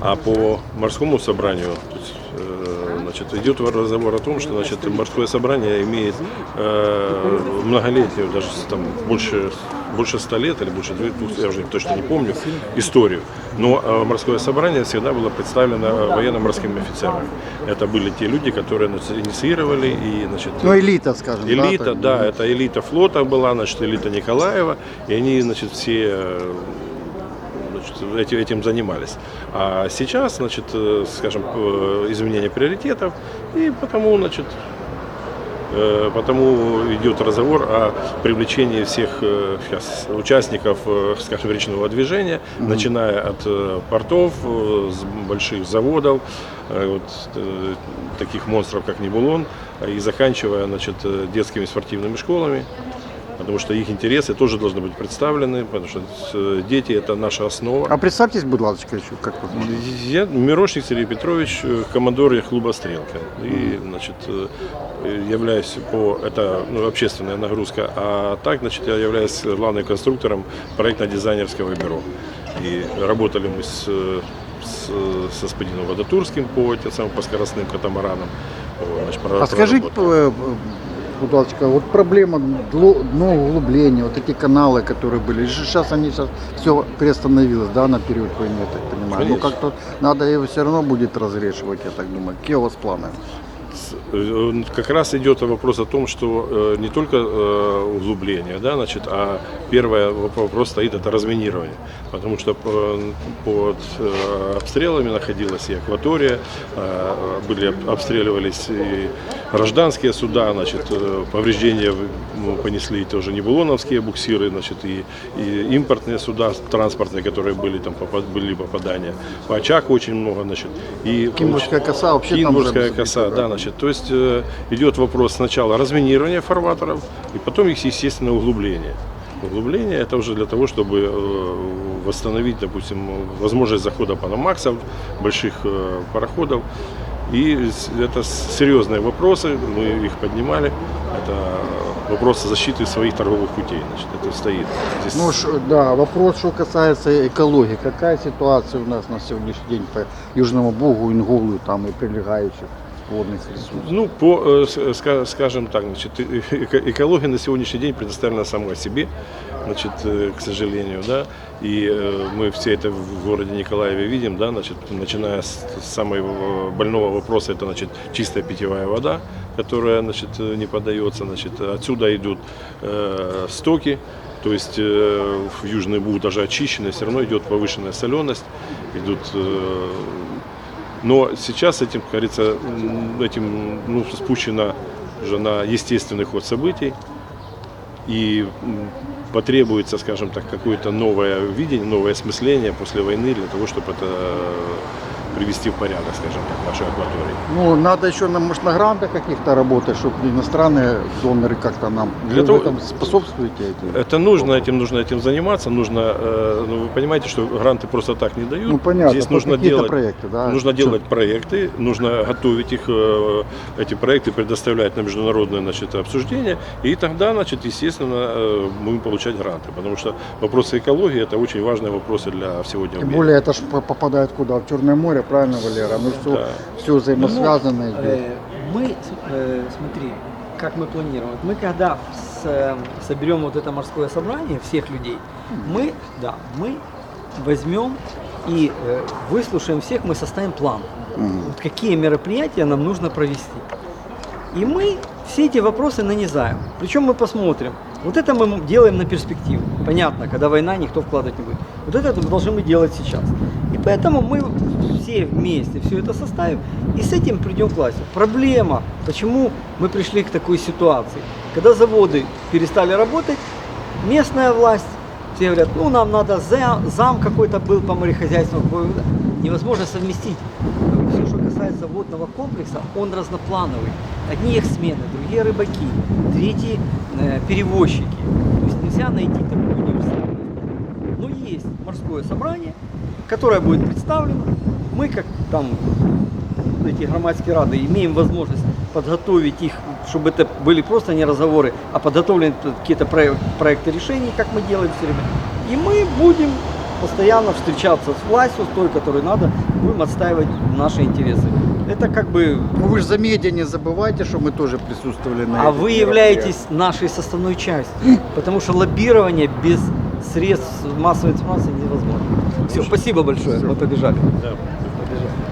А по морскому собранию э, значит, идет разговор о том, что значит, морское собрание имеет э, многолетнюю, даже там, больше, больше 100 лет или больше двух, двух, я уже точно не помню, историю. Но э, морское собрание всегда было представлено э, военно-морскими офицерами. Это были те люди, которые значит, инициировали и значит, Ну, элита, скажем. да, Элита, так, да, это элита флота была, значит, элита Николаева, и они, значит, все э, значит, эти- этим занимались. А сейчас, значит, э, скажем, э, изменение приоритетов, и потому, значит, э, потому идет разговор о привлечении всех сейчас участников, скажем, речного движения, начиная от портов, с больших заводов, вот, таких монстров, как Небулон, и заканчивая, значит, детскими спортивными школами, потому что их интересы тоже должны быть представлены, потому что э, дети – это наша основа. А представьтесь, будь ласка, еще, как вы. Я Мирошник Сергей Петрович, э, командор клуба «Стрелка». И, значит, э, являюсь по... Это ну, общественная нагрузка. А так, значит, я являюсь главным конструктором проектно-дизайнерского бюро. И работали мы с, с, с господином Водотурским по тем самым по скоростным катамаранам. Значит, А скажите, будь ласка, вот проблема дно углубления, вот эти каналы, которые были, сейчас они сейчас все приостановилось, да, на период войны, я так понимаю. Ну Конечно. как-то надо его все равно будет разрешивать, я так думаю. Какие у вас планы? Э, Как раз идет вопрос о том, что э, не только э, углубление, да, значит, а первый вопрос стоит это разминирование. Потому что по- под обстрелами находилась и акватория, э, были об- обстреливались и гражданские суда, значит, э, повреждения понесли тоже небулоновские буксиры, значит, и, и импортные суда транспортные, которые были там попад- были попадания. По Очаку очень много, значит, и Кимбургская коса вообще там Кинбургская же коса, да, значит, то есть э, идет вопрос сначала разминирования фарватеров, и потом их естественно углубление. Углубление это уже для того, чтобы э, восстановить, допустим, возможность захода панамаксов, больших пароходов. И это серьезные вопросы, мы их поднимали. Это вопросы защиты своих торговых путей, значит, это стоит. Здесь Ну, да, вопрос, что касается экологии. Какая ситуация у нас на сегодняшний день по Южному Бугу, Ингулу там и прилегающих водных ресурсов? Ну, по, э, ска- скажем так, значит, э- эко- экология на сегодняшний день предоставлена сама себе, значит, э, к сожалению, да, и э, мы все это в городе Николаеве видим, да, значит, начиная с самого больного вопроса, это, значит, чистая питьевая вода, которая, значит, э, не подается, значит, отсюда идут э, стоки, то есть э, в Южный Буг даже очищенный, все равно идет повышенная соленость, идут э, но сейчас этим, как говорится, этим ну, спущено уже на естественный ход событий. И потребуется, скажем так, какое-то новое видение, новое осмысление после войны для того, чтобы это привести в порядок, скажем так, нашу акваторию. Ну, надо еще, может, на грантах каких-то работать, чтобы иностранные доноры как-то нам Для Вы того- в этом способствуете этим? Это нужно, этим нужно этим заниматься, нужно, э, ну, вы понимаете, что гранты просто так не дают. Ну, понятно, Здесь нужно делать проекты, да? Нужно Чё- делать проекты, нужно готовить их, э, эти проекты предоставлять на международное значит, обсуждение, и тогда, значит, естественно, э, будем получать гранты, потому что вопросы экологии это очень важные вопросы для всего дня. Тем более это ж по- попадает куда? В Черное море, правильно, Валера? Ну, все, Да. все взаимосвязано Ну, идет. э, Мы, э, смотри, как мы планируем. Мы когда с- э, соберем вот это морское собрание всех людей, мы, да, мы возьмем и э, выслушаем всех, мы составим план. Мгм. Вот какие мероприятия нам нужно провести. И мы все эти вопросы нанизаем. Причем мы посмотрим. Вот это мы делаем на перспективу. Понятно, когда война, никто вкладывать не будет. Вот это должны мы делать сейчас. И поэтому мы все вместе все это составим и с этим придем к власти. Проблема, почему мы пришли к такой ситуации. Когда заводы перестали работать, местная власть, все говорят, ну нам надо зам, зам какой-то был по морехозяйству. Невозможно совместить все, что касается водного комплекса, он разноплановый. Одни их смены, другие рыбаки, третьи э, перевозчики. То есть нельзя найти такую универсальность. Но есть морское собрание, которое будет представлено. Мы, как там эти громадские рады, имеем возможность подготовить их, чтобы это были просто не разговоры, а подготовлены какие-то проек- проекты решений, как мы делаем все время. И мы будем постоянно встречаться с властью, с той, которой надо, будем отстаивать наши интересы. Это как бы... Ну вы же за медиа не забывайте, что мы тоже присутствовали на А этих вы являетесь нашей составной частью, потому что лоббирование без средств массовой информации невозможно. Все, спасибо большое, мы побежали. Да.